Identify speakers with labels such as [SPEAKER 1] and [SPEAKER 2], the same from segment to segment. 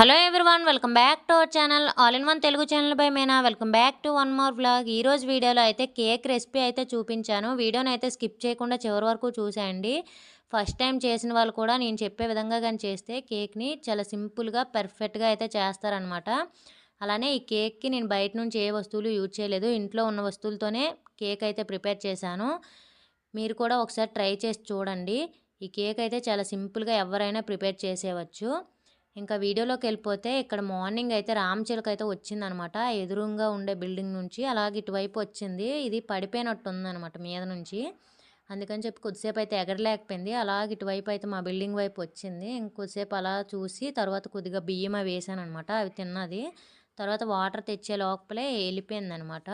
[SPEAKER 1] Hello everyone welcome back to our channel all in one Telugu channel by Mena welcome back to one more vlog ఈరోజు వీడియోలో అయితే cake recipe అయితే చూపించాను. వీడియోని అయితే skip చేయకుండా చివరి వరకు చూసేయండి. ఫస్ట్ టైం చేసిన వాళ్ళు కూడా నేను చెప్పే విధంగా కానీ చేస్తే కేక్ని చాలా సింపుల్గా పర్ఫెక్ట్గా అయితే చేస్తారనమాట అలానే ఈ కేక్కి నేను బయట నుంచి ఏ వస్తువులు యూజ్ చేయలేదు. ఇంట్లో ఉన్న వస్తువులతోనే కేక్ అయితే ప్రిపేర్ చేశాను. మీరు కూడా ఒకసారి ట్రై చేసి చూడండి. ఈ కేక్ అయితే చాలా సింపుల్గా ఎవరైనా ప్రిపేర్ చేసేవచ్చు ఇంకా వీడియోలోకి వెళ్ళిపోతే ఇక్కడ మార్నింగ్ అయితే రామచిలక అయితే వచ్చిందనమాట. ఎదురుగా ఉండే బిల్డింగ్ నుంచి అలాగే ఇటువైపు వచ్చింది. ఇది పడిపోయినట్టు ఉందనమాట మీద నుంచి. అందుకని చెప్పి కొద్దిసేపు అయితే ఎగరలేకపోయింది. అలాగే ఇటువైపు అయితే మా బిల్డింగ్ వైపు వచ్చింది. ఇంకొద్దిసేపు అలా చూసి తర్వాత కొద్దిగా బియ్యం అవి వేసాను అనమాట అవి తిన్నది. తర్వాత వాటర్ తెచ్చే లోపలే వెళ్ళిపోయింది అనమాట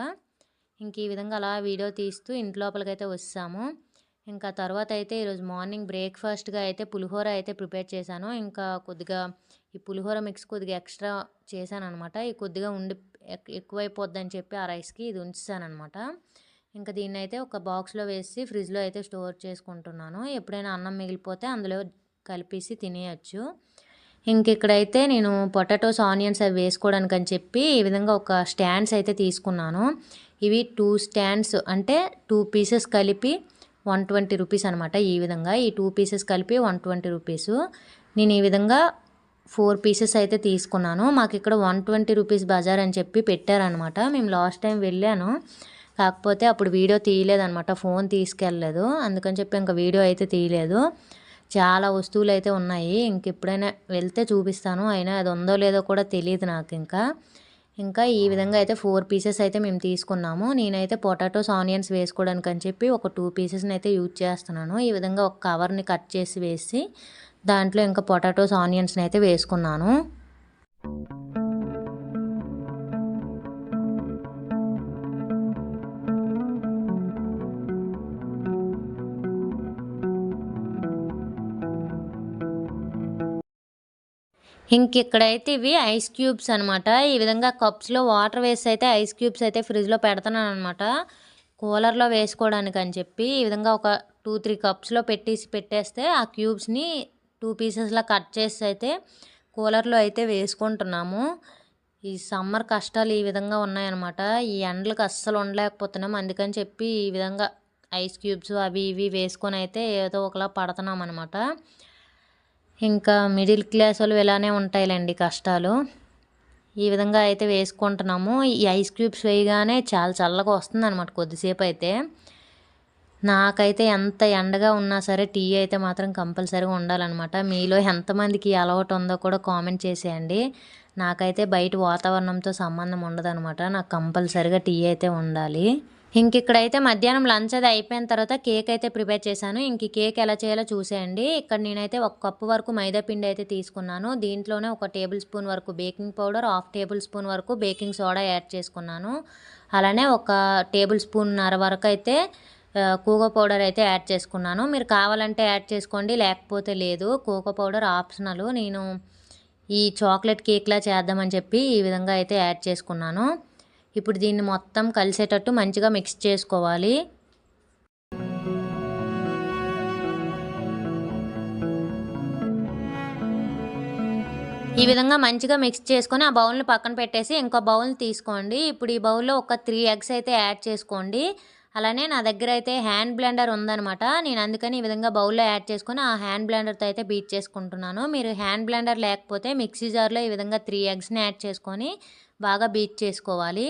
[SPEAKER 1] ఇంక ఈ విధంగా అలా వీడియో తీస్తూ ఇంటి లోపలికైతే అయితే వస్తాము. ఇంకా తర్వాత అయితే ఈరోజు మార్నింగ్ బ్రేక్ఫాస్ట్గా అయితే పులిహోర అయితే ప్రిపేర్ చేశాను. ఇంకా కొద్దిగా ఈ పులిహోర మిక్స్ కొద్దిగా ఎక్స్ట్రా చేశాను అనమాట ఈ కొద్దిగా ఉండి ఎక్కువైపోద్దని చెప్పి ఆ రైస్కి ఇది ఉంచుతానమాట ఇంకా దీన్ని అయితే ఒక బాక్స్లో వేసి ఫ్రిడ్జ్లో అయితే స్టోర్ చేసుకుంటున్నాను. ఎప్పుడైనా అన్నం మిగిలిపోతే అందులో కలిపేసి తినేయచ్చు. ఇంక ఇక్కడైతే నేను పొటాటోస్ ఆనియన్స్ అవి వేసుకోవడానికి అని చెప్పి ఈ విధంగా ఒక స్టాండ్స్ అయితే తీసుకున్నాను. ఇవి టూ స్టాండ్స్ అంటే టూ పీసెస్ కలిపి వన్ ట్వంటీ రూపీస్ అనమాట ఈ విధంగా. ఈ టూ పీసెస్ కలిపి వన్ ట్వంటీ రూపీస్. నేను ఈ విధంగా ఫోర్ పీసెస్ అయితే తీసుకున్నాను. మాకు ఇక్కడ వన్ ట్వంటీ రూపీస్ బజార్ అని చెప్పి పెట్టారనమాట మేము లాస్ట్ టైం వెళ్ళాను. కాకపోతే అప్పుడు వీడియో తీయలేదనమాట ఫోన్ తీసుకెళ్ళలేదు. అందుకని చెప్పి ఇంకా వీడియో అయితే తీయలేదు. చాలా వస్తువులు అయితే ఉన్నాయి. ఇంక ఎప్పుడైనా వెళ్తే చూపిస్తాను. అయినా అది ఉందో లేదో కూడా తెలియదు నాకు ఇంకా. ఇంకా ఈ విధంగా అయితే ఫోర్ పీసెస్ అయితే మేము తీసుకున్నాము. నేనైతే పొటాటోస్ ఆనియన్స్ వేసుకోవడానికి అని చెప్పి ఒక టూ పీసెస్ని అయితే యూజ్ చేస్తున్నాను. ఈ విధంగా ఒక కవర్ని కట్ చేసి వేసి దాంట్లో ఇంకా పొటాటోస్ ఆనియన్స్ని అయితే వేసుకున్నాను. ఇంక ఇక్కడైతే ఇవి ఐస్ క్యూబ్స్ అనమాట ఈ విధంగా కప్స్లో వాటర్ వేసి అయితే ఐస్ క్యూబ్స్ అయితే ఫ్రిడ్జ్లో పెడతాను అనమాట కూలర్లో వేసుకోవడానికి అని చెప్పి ఈ విధంగా ఒక టూ త్రీ కప్స్లో పెట్టేసి పెట్టేస్తే ఆ క్యూబ్స్ని టూ పీసెస్లా కట్ చేసి అయితే కూలర్లో అయితే వేసుకుంటున్నాము. ఈ సమ్మర్ కష్టాలు ఈ విధంగా ఉన్నాయన్నమాట ఈ ఎండలకు అస్సలు ఉండలేకపోతున్నాం. అందుకని చెప్పి ఈ విధంగా ఐస్ క్యూబ్స్ అవి ఇవి వేసుకొని అయితే ఏదో ఒకలా పడుతున్నాం అనమాట ఇంకా మిడిల్ క్లాస్ వాళ్ళు ఇలానే ఉంటాయిలేండి కష్టాలు. ఈ విధంగా అయితే వేసుకుంటున్నాము. ఈ ఐస్ క్యూబ్స్ వేయగానే చాలా చల్లగా వస్తుంది అనమాట కొద్దిసేపు అయితే నాకైతే ఎంత ఎండగా ఉన్నా సరే టీ అయితే మాత్రం కంపల్సరీగా ఉండాలన్నమాట. మీలో ఎంతమందికి అలవాటు ఉందో కూడా కామెంట్ చేసేయండి. నాకైతే బయట వాతావరణంతో సంబంధం ఉండదనమాట నాకు కంపల్సరీగా టీ అయితే ఉండాలి. ఇంక ఇక్కడైతే మధ్యాహ్నం లంచ్ అది అయిపోయిన తర్వాత కేక్ అయితే ప్రిపేర్ చేశాను. ఇంక కేక్ ఎలా చేయాలో చూసేయండి. ఇక్కడ నేనైతే ఒక కప్పు వరకు మైదా పిండి అయితే తీసుకున్నాను. దీంట్లోనే ఒక టేబుల్ స్పూన్ వరకు baking powder half tablespoon వరకు బేకింగ్ సోడా యాడ్ చేసుకున్నాను. అలానే ఒక టేబుల్ స్పూన్నర వరకు అయితే కోకో పౌడర్ అయితే యాడ్ చేసుకున్నాను. మీరు కావాలంటే యాడ్ చేసుకోండి లేకపోతే లేదు. Cocoa powder optional. నేను ఈ చాక్లెట్ కేక్లా చేద్దామని చెప్పి ఈ విధంగా అయితే యాడ్ చేసుకున్నాను. ఇప్పుడు దీన్ని మొత్తం కలిసేటట్టు మంచిగా మిక్స్ చేసుకోవాలి. ఈ విధంగా మంచిగా మిక్స్ చేసుకొని ఆ బౌల్ని పక్కన పెట్టేసి ఇంకో బౌల్ని తీసుకోండి. ఇప్పుడు ఈ బౌల్లో ఒక త్రీ ఎగ్స్ అయితే యాడ్ చేసుకోండి. అలానే నా దగ్గర అయితే హ్యాండ్ బ్లెండర్ ఉందనమాట నేను అందుకని ఈ విధంగా బౌల్లో యాడ్ చేసుకొని ఆ హ్యాండ్ బ్లెండర్తో అయితే బీట్ చేసుకుంటున్నాను. మీరు హ్యాండ్ బ్లెండర్ లేకపోతే మిక్సీ జార్లో ఈ విధంగా త్రీ ఎగ్స్ని యాడ్ చేసుకొని బాగా బీట్ చేసుకోవాలి.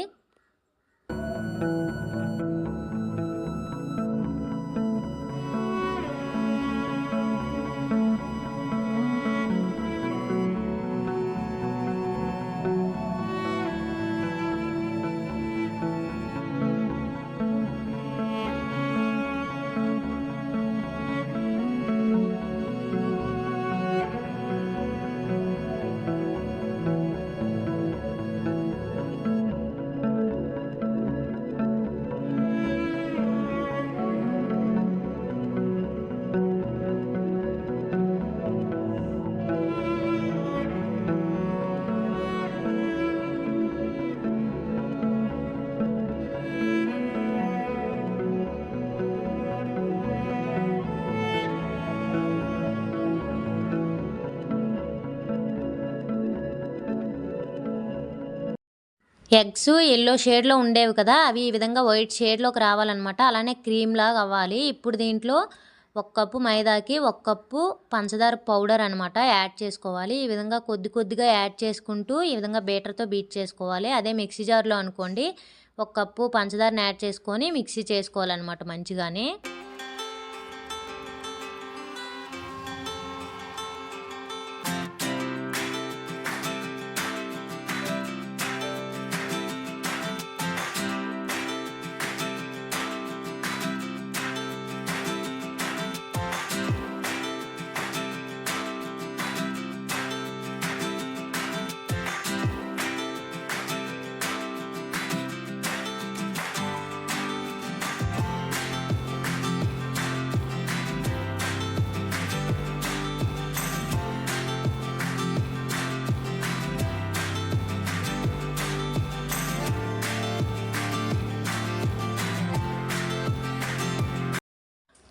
[SPEAKER 1] ఎగ్స్ ఎల్లో షేడ్లో ఉండేవి కదా అవి ఈ విధంగా వైట్ షేడ్లోకి రావాలన్నమాట. అలానే క్రీమ్ లాగా అవ్వాలి. ఇప్పుడు దీంట్లో ఒక కప్పు మైదాకి ఒక కప్పు పంచదార పౌడర్ అనమాట యాడ్ చేసుకోవాలి. ఈ విధంగా కొద్ది కొద్దిగా యాడ్ చేసుకుంటూ ఈ విధంగా బీటర్తో బీట్ చేసుకోవాలి. అదే మిక్సీ జార్లో అనుకోండి ఒక కప్పు పంచదారని యాడ్ చేసుకొని మిక్సీ చేసుకోవాలన్నమాట మంచిగానే.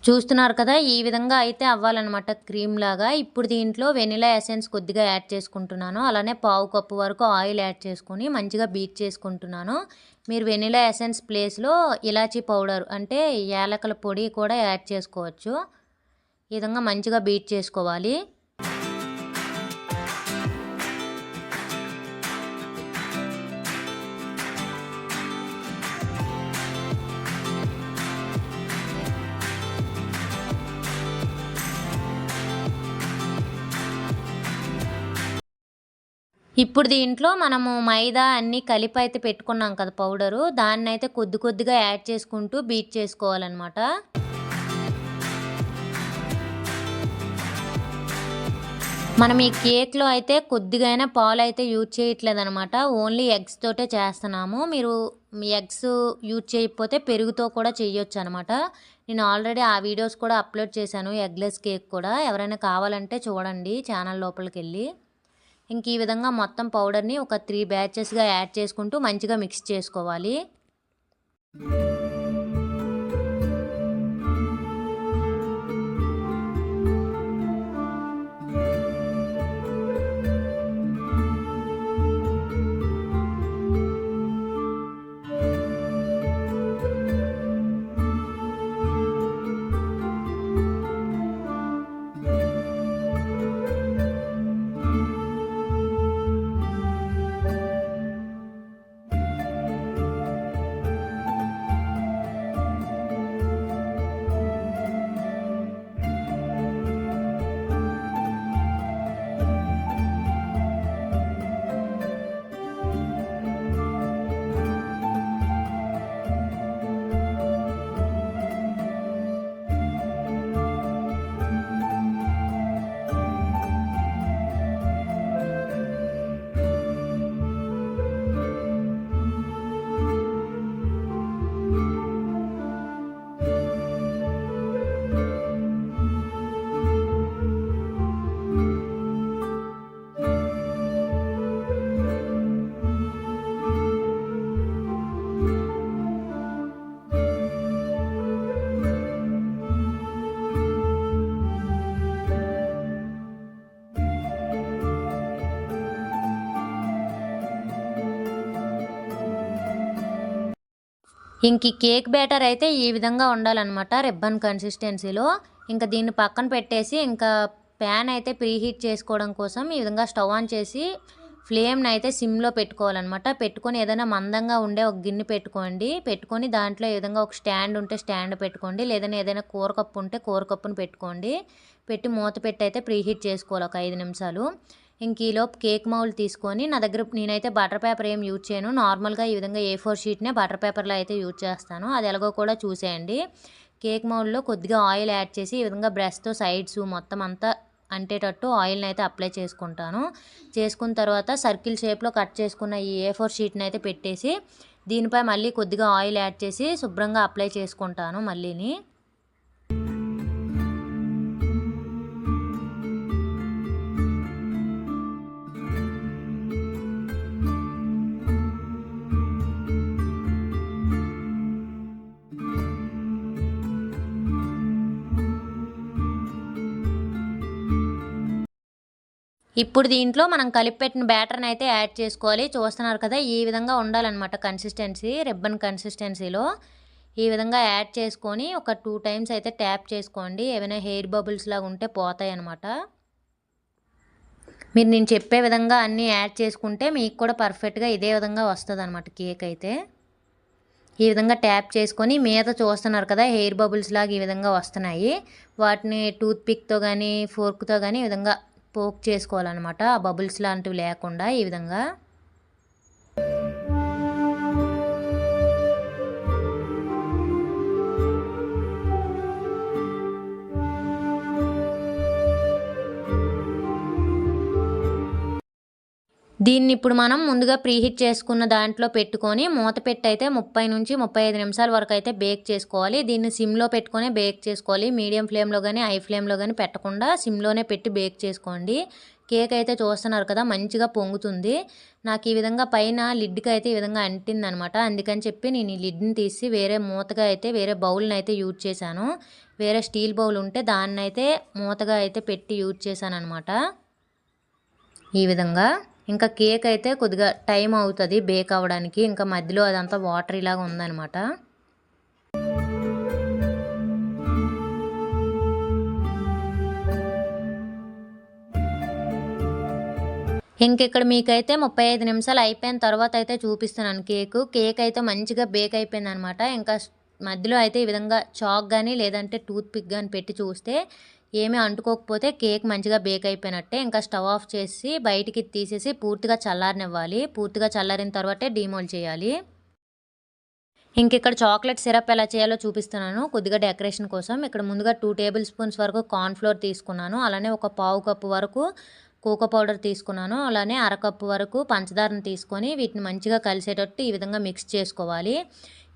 [SPEAKER 1] చూస్తున్నారు కదా ఈ విధంగా అయితే అవ్వాలన్నమాట క్రీమ్ లాగా. ఇప్పుడు దీంట్లో వెనిలా ఎసెన్స్ కొద్దిగా యాడ్ చేసుకుంటున్నాను. అలానే పావు కప్పు వరకు ఆయిల్ యాడ్ చేసుకొని మంచిగా బీట్ చేసుకుంటున్నాను. మీరు వెనిలా ఎసెన్స్ ప్లేస్లో ఇలాచీ పౌడర్ అంటే యాలకల పొడి కూడా యాడ్ చేసుకోవచ్చు. ఈ విధంగా మంచిగా బీట్ చేసుకోవాలి. ఇప్పుడు దీంట్లో మనము మైదా అన్నీ కలిపి అయితే పెట్టుకున్నాం కదా పౌడరు. దాన్ని అయితే కొద్ది కొద్దిగా యాడ్ చేసుకుంటూ బీట్ చేసుకోవాలన్నమాట. మనం ఈ కేక్లో అయితే కొద్దిగా అయినా పాలు అయితే యూజ్ చేయట్లేదు అనమాట ఓన్లీ ఎగ్స్ తోటే చేస్తున్నాము. మీరు ఎగ్స్ యూజ్ చేయకపోతే పెరుగుతో కూడా చేయొచ్చు అనమాట నేను ఆల్రెడీ ఆ వీడియోస్ కూడా అప్లోడ్ చేశాను ఎగ్లెస్ కేక్ కూడా. ఎవరైనా కావాలంటే చూడండి ఛానల్ లోపలికి వెళ్ళి ఇంక ఈ విధంగా మొత్తం పౌడర్ని ఒక త్రీ బ్యాచెస్గా యాడ్ చేసుకుంటూ మంచిగా మిక్స్ చేసుకోవాలి. ఇంక కేక్ బ్యాటర్ అయితే ఈ విధంగా ఉండాలన్నమాట రిబ్బన్ కన్సిస్టెన్సీలో. ఇంకా దీన్ని పక్కన పెట్టేసి ఇంకా ప్యాన్ అయితే ప్రీహీట్ చేసుకోవడం కోసం ఈ విధంగా స్టవ్ ఆన్ చేసి ఫ్లేమ్ని అయితే సిమ్లో పెట్టుకోవాలన్నమాట. పెట్టుకొని ఏదైనా మందంగా ఉండే ఒక గిన్నె పెట్టుకోండి. పెట్టుకొని దాంట్లో ఏ విధంగా ఒక స్టాండ్ ఉంటే స్టాండ్ పెట్టుకోండి. లేదంటే ఏదైనా కూర కప్పు ఉంటే కూర కప్పును పెట్టుకోండి. పెట్టి మూత పెట్టి అయితే ప్రీహీట్ చేసుకోవాలి ఒక ఐదు నిమిషాలు. ఇంక ఈలోపు కేక్ మౌల్ తీసుకొని నా దగ్గర నేనైతే బటర్ పేపర్ ఏం యూజ్ చేయను. నార్మల్గా ఈ విధంగా ఏ ఫోర్ షీట్నే బటర్ పేపర్లో అయితే యూజ్ చేస్తాను. అది ఎలాగో కూడా చూసేయండి. కేక్ మౌల్లో కొద్దిగా ఆయిల్ యాడ్ చేసి ఈ విధంగా బ్రష్తో సైడ్స్ మొత్తం అంతా అంటేటట్టు ఆయిల్ని అయితే అప్లై చేసుకుంటాను. చేసుకున్న తర్వాత సర్కిల్ షేప్లో కట్ చేసుకున్న ఈ ఏ ఫోర్ షీట్ని అయితే పెట్టేసి దీనిపై మళ్ళీ కొద్దిగా ఆయిల్ యాడ్ చేసి శుభ్రంగా అప్లై చేసుకుంటాను మళ్ళీని. ఇప్పుడు దీంట్లో మనం కలిపి పెట్టిన బ్యాటర్ని అయితే యాడ్ చేసుకోవాలి. చూస్తున్నారు కదా ఈ విధంగా ఉండాలన్నమాట కన్సిస్టెన్సీ రిబ్బన్ కన్సిస్టెన్సీలో ఈ విధంగా యాడ్ చేసుకొని ఒక టూ టైమ్స్ అయితే ట్యాప్ చేసుకోండి. ఏమైనా హెయిర్ బబుల్స్ లాగా ఉంటే పోతాయి అన్నమాట. మీరు నేను చెప్పే విధంగా అన్నీ యాడ్ చేసుకుంటే మీకు కూడా పర్ఫెక్ట్గా ఇదే విధంగా వస్తుంది అనమాట కేక్ అయితే. ఈ విధంగా ట్యాప్ చేసుకొని మీద చూస్తున్నారు కదా హెయిర్ బబుల్స్ లాగా ఈ విధంగా వస్తున్నాయి. వాటిని టూత్ పిక్తో కానీ ఫోర్క్తో కానీ ఈ విధంగా పోక్ చేసుకోవాలన్నమాట. ఆ బబుల్స్ లాంటివి లేకుండా ఈ విధంగా దీన్ని ఇప్పుడు మనం ముందుగా ప్రీహీట్ చేసుకున్న దాంట్లో పెట్టుకొని మూత పెట్టి అయితే ముప్పై నుంచి ముప్పై ఐదు నిమిషాల వరకు అయితే బేక్ చేసుకోవాలి. దీన్ని సిమ్లో పెట్టుకొని బేక్ చేసుకోవాలి. మీడియం ఫ్లేమ్లో కానీ హై ఫ్లేమ్లో కానీ పెట్టకుండా సిమ్లోనే పెట్టి బేక్ చేసుకోండి. కేక్ అయితే చూస్తున్నారు కదా మంచిగా పొంగుతుంది. నాకు ఈ విధంగా పైన లిడ్కి అయితే ఈ విధంగా అంటింది అనమాట అందుకని చెప్పి నేను ఈ లిడ్ని తీసి వేరే మూతగా అయితే వేరే బౌల్ని అయితే యూజ్ చేశాను. వేరే స్టీల్ బౌల్ ఉంటే దాన్ని అయితే మూతగా అయితే పెట్టి యూజ్ చేశాను అనమాట ఈ విధంగా ఇంకా కేక్ అయితే కొద్దిగా టైం అవుతుంది బేక్ అవ్వడానికి. ఇంకా మధ్యలో అదంతా వాటర్ ఇలాగా ఉందనమాట ఇంకెక్కడ మీకైతే ముప్పై ఐదు నిమిషాలు అయిపోయిన తర్వాత అయితే చూపిస్తున్నాను కేకు. కేక్ అయితే మంచిగా బేక్ అయిపోయింది అనమాట ఇంకా మధ్యలో అయితే ఈ విధంగా చాక్ కానీ లేదంటే టూత్ పిక్ కానీ పెట్టి చూస్తే ఏమీ అంటుకోకపోతే కేక్ మంచిగా బేక్ అయిపోయినట్టే ఇంకా స్టవ్ ఆఫ్ చేసి బయటికి తీసేసి పూర్తిగా చల్లారనివ్వాలి. పూర్తిగా చల్లారిన తర్వాతే డీమోల్ చేయాలి. ఇంక ఇక్కడ చాక్లెట్ సిరప్ ఎలా చేయాలో చూపిస్తున్నాను. కొద్దిగా డెకరేషన్ కోసం ఇక్కడ ముందుగా టూ టేబుల్ స్పూన్స్ వరకు కార్న్ఫ్లోర్ తీసుకున్నాను. అలానే ఒక పావు కప్పు వరకు కోకో పౌడర్ తీసుకున్నాను. అలానే అరకప్పు వరకు పంచదారను తీసుకొని వీటిని మంచిగా కలిసేటట్టు ఈ విధంగా మిక్స్ చేసుకోవాలి.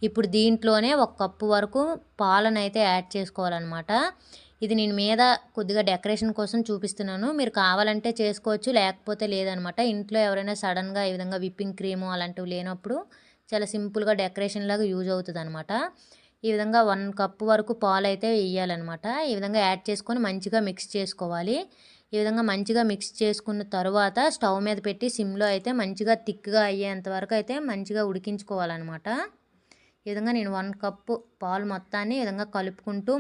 [SPEAKER 1] ఇప్పుడు దీంట్లోనే ఒక కప్పు వరకు పాలను అయితే యాడ్ చేసుకోవాలన్నమాట. ఇది నేను మీద కొద్దిగా డెకరేషన్ కోసం చూపిస్తున్నాను. మీరు కావాలంటే చేసుకోవచ్చు లేకపోతే లేదనమాట. ఇంట్లో ఎవరైనా సడన్గా ఈ విధంగా విప్పింగ్ క్రీము అలాంటివి లేనప్పుడు చాలా సింపుల్గా డెకరేషన్ లాగా యూజ్ అవుతుంది అనమాట ఈ విధంగా వన్ కప్ వరకు పాలు అయితే వేయాలన్నమాట ఈ విధంగా యాడ్ చేసుకొని మంచిగా మిక్స్ చేసుకోవాలి. ఈ విధంగా మంచిగా మిక్స్ చేసుకున్న తర్వాత స్టవ్ మీద పెట్టి సిమ్లో అయితే మంచిగా థిక్గా అయ్యేంత వరకు అయితే మంచిగా ఉడికించుకోవాలన్నమాట ఈ విధంగా నేను వన్ కప్పు పాలు మొత్తాన్ని ఈ విధంగా కలుపుకుంటూ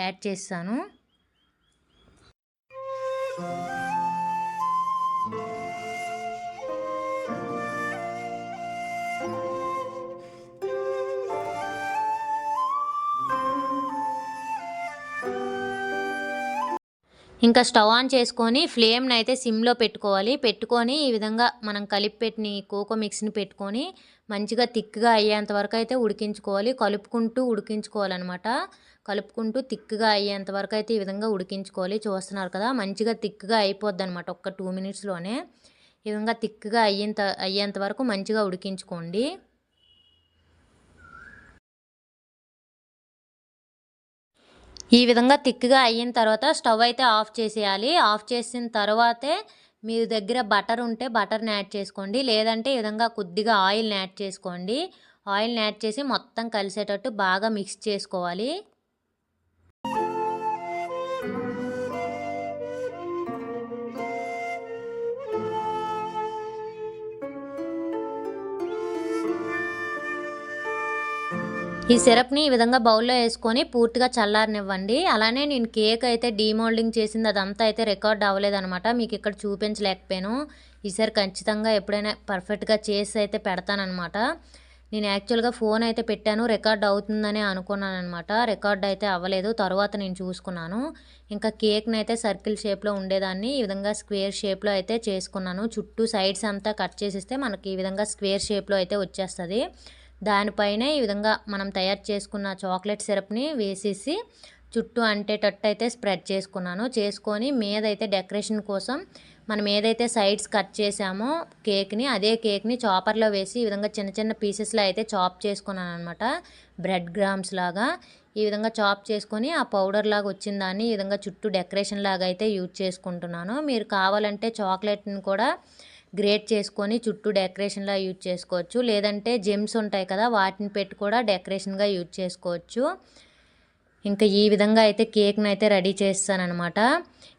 [SPEAKER 1] యాడ్ చేస్తాను. ఇంకా స్టవ్ ఆన్ చేసుకొని ఫ్లేమ్ని అయితే సిమ్లో పెట్టుకోవాలి. పెట్టుకొని ఈ విధంగా మనం కలిపి పెట్టిన కోకో మిక్స్ని పెట్టుకొని మంచిగా థిక్గా అయ్యేంత వరకు అయితే ఉడికించుకోవాలి. కలుపుకుంటూ ఉడికించుకోవాలన్నమాట. కలుపుకుంటూ థిక్గా అయ్యేంత వరకు అయితే ఈ విధంగా ఉడికించుకోవాలి. చూస్తున్నారు కదా మంచిగా థిక్గా అయిపోద్ది అనమాట ఒక్క టూ మినిట్స్లోనే. ఈ విధంగా థిక్గా అయ్యేంత అయ్యేంత వరకు మంచిగా ఉడికించుకోండి. ఈ విధంగా థిక్గా అయిన తర్వాత స్టవ్ అయితే ఆఫ్ చేసేయాలి. ఆఫ్ చేసిన తర్వాతే మీ దగ్గర బటర్ ఉంటే బటర్ని యాడ్ చేసుకోండి. లేదంటే ఈ విధంగా కొద్దిగా ఆయిల్ని యాడ్ చేసుకోండి. ఆయిల్ని యాడ్ చేసి మొత్తం కలిసేటట్టు బాగా మిక్స్ చేసుకోవాలి. ఈ సిరప్ని ఈ విధంగా బౌల్లో వేసుకొని పూర్తిగా చల్లారనివ్వండి. అలానే నేను కేక్ అయితే డీమోల్డింగ్ చేసింది అదంతా అయితే రికార్డ్ అవ్వలేదనమాట మీకు ఇక్కడ చూపించలేకపోయాను. ఈసారి ఖచ్చితంగా ఎప్పుడైనా పర్ఫెక్ట్గా చేసి అయితే పెడతానమాట నేను యాక్చువల్గా ఫోన్ అయితే పెట్టాను రికార్డ్ అవుతుందని అనుకున్నాను అనమాట రికార్డ్ అయితే అవ్వలేదు తర్వాత నేను చూసుకున్నాను. ఇంకా కేక్ని అయితే సర్కిల్ షేప్లో ఉండేదాన్ని ఈ విధంగా స్క్వేర్ షేప్లో అయితే చేసుకున్నాను. చుట్టూ సైడ్స్ అంతా కట్ చేసిస్తే మనకి ఈ విధంగా స్క్వేర్ షేప్లో అయితే వచ్చేస్తుంది. దానిపైన ఈ విధంగా మనం తయారు చేసుకున్న చాక్లెట్ సిరప్ని వేసేసి చుట్టూ అంటేటట్టు అయితే స్ప్రెడ్ చేసుకున్నాను. చేసుకొని మీదైతే డెకరేషన్ కోసం మనం ఏదైతే సైడ్స్ కట్ చేసామో కేక్ని అదే కేక్ని చాపర్లో వేసి ఈ విధంగా చిన్న చిన్న పీసెస్లో అయితే చాప్ చేసుకున్నాను అనమాట బ్రెడ్ గ్రామ్స్ లాగా ఈ విధంగా చాప్ చేసుకొని ఆ పౌడర్ లాగా వచ్చిన దాన్ని ఈ విధంగా చుట్టూ డెకరేషన్ లాగా అయితే యూజ్ చేసుకుంటున్నాను. మీరు కావాలంటే చాక్లెట్ని కూడా గ్రేట్ చేసుకొని చుట్టూ డెకరేషన్లా యూజ్ చేసుకోవచ్చు. లేదంటే జెమ్స్ ఉంటాయి కదా వాటిని పెట్టి కూడా డెకరేషన్గా యూజ్ చేసుకోవచ్చు. ఇంకా ఈ విధంగా అయితే కేక్ని అయితే రెడీ చేస్తానమాట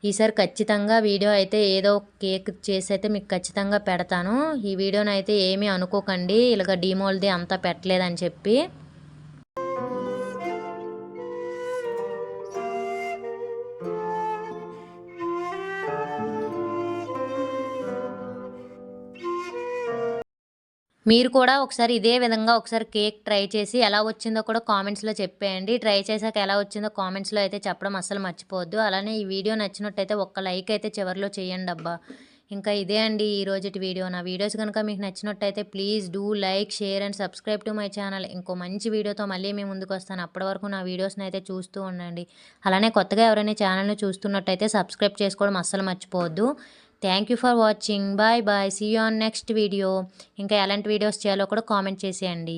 [SPEAKER 1] ఈసారి ఖచ్చితంగా వీడియో అయితే ఏదో కేక్ చేసి అయితే మీకు ఖచ్చితంగా పెడతాను. ఈ వీడియోని అయితే ఏమీ అనుకోకండి. ఇలాగ డీమోల్ది అంతా పెట్టలేదని చెప్పి. మీరు కూడా ఒకసారి ఇదే విధంగా ఒకసారి కేక్ ట్రై చేసి ఎలా వచ్చిందో కూడా కామెంట్స్లో చెప్పేయండి. ట్రై చేశాక ఎలా వచ్చిందో కామెంట్స్లో అయితే చెప్పడం అస్సలు మర్చిపోవద్దు. అలానే ఈ వీడియో నచ్చినట్టయితే ఒక్క లైక్ అయితే చివరిలో చేయండి అబ్బా. ఇంకా ఇదే అండి ఈ రోజుటి వీడియో. నా వీడియోస్ కనుక మీకు నచ్చినట్టయితే please do like share and subscribe to my channel. ఇంకో మంచి వీడియోతో మళ్ళీ మేము ముందుకు వస్తాను. అప్పటి వరకు నా వీడియోస్ని అయితే చూస్తూ ఉండండి. అలానే కొత్తగా ఎవరైనా ఛానల్ని చూస్తున్నట్టయితే సబ్స్క్రైబ్ చేసుకోవడం అస్సలు మర్చిపోవద్దు. Thank you for watching. Bye bye. See you on next video ఇంకా ఎలాంటి వీడియోస్ చేయాలో కూడా కామెంట్ చేసేయండి.